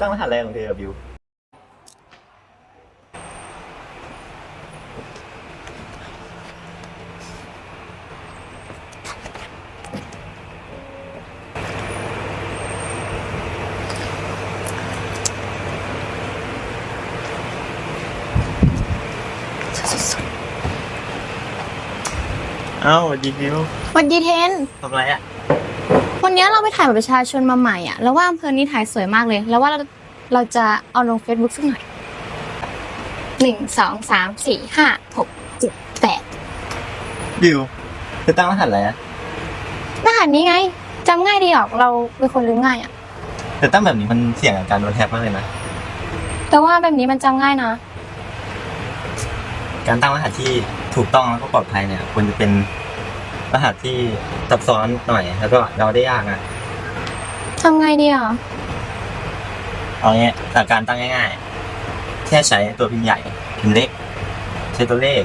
ตั้งรหัสอะไรของเธออะบิว เอ้าสวัสดีบิว วันดีเทน ทำไรอะ วันนี้เราไปถ่ายบัตรประชาชนมาใหม่อะแล้วว่าอำเภอนี้ถ่ายสวยมากเลย แล้วว่าเราเราจะเอาลง Facebook สักหน่อยหนึ่งสองสามสี่ห้าหกเจ็ดแปดบิวเธอตั้งรหัสอะไรอะรหัสนี้ไงจำง่ายดีออกเราเป็นคนลืมง่ายอะ เธอตั้งแบบนี้มันเสี่ยงกับการโดนแฮกมากเลยนะ แต่ว่าแบบนี้มันจำง่ายนะ การตั้งรหัสที่ถูกต้องแล้วก็ปลอดภัยเนี่ยควรจะเป็น รหัสที่ซับซ้อนหน่อย แล้วก็เราได้ยากนะทำไงดีอะ เอางี้หลักการตั้งง่ายๆ แค่ใช้ตัวพิมพ์ใหญ่พิมพ์เล็ก ใช้ตัวเลข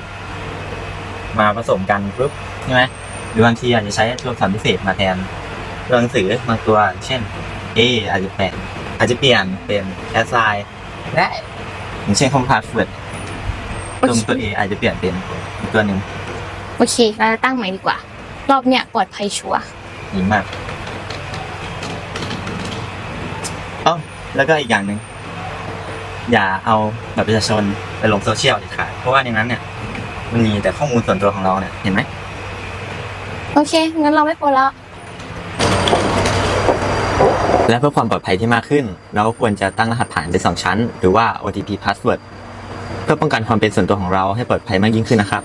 มาผสมกันปุ๊บใช่ไหมหรือบางทีอาจจะใช้ตัวอักษรพิเศษมาแทนตัวหนังสือบางตัว เช่น A อาจจะแปลอาจจะเปลี่ยนเป็นแอสไซน์ได้อย่างเช่นคำพาสเวิร์ดตรงตัว A อาจจะเปลี่ยนเป็นอีกตัวหนึ่งโอเค เราจะตั้งใหม่ดีกว่า รอบเนี้ยปลอดภัยชัวร์ดีมากเอ้าแล้วก็อีกอย่างหนึ่งอย่าเอาบัตรประชาชนไปลงโซเชียลเด็ดขาดเพราะว่าในนั้นเนี่ย มันมีแต่ข้อมูลส่วนตัวของเราเนี่ยเห็นไหมโอเค งั้นเราไม่โพสแล้ว และเพื่อความปลอดภัยที่มากขึ้น เราก็ควรจะตั้งรหัสผ่านเป็นสองชั้น หรือว่า OTP password เพื่อป้องกันความเป็นส่วนตัวของเราให้ปลอดภัยมากยิ่งขึ้นนะครับ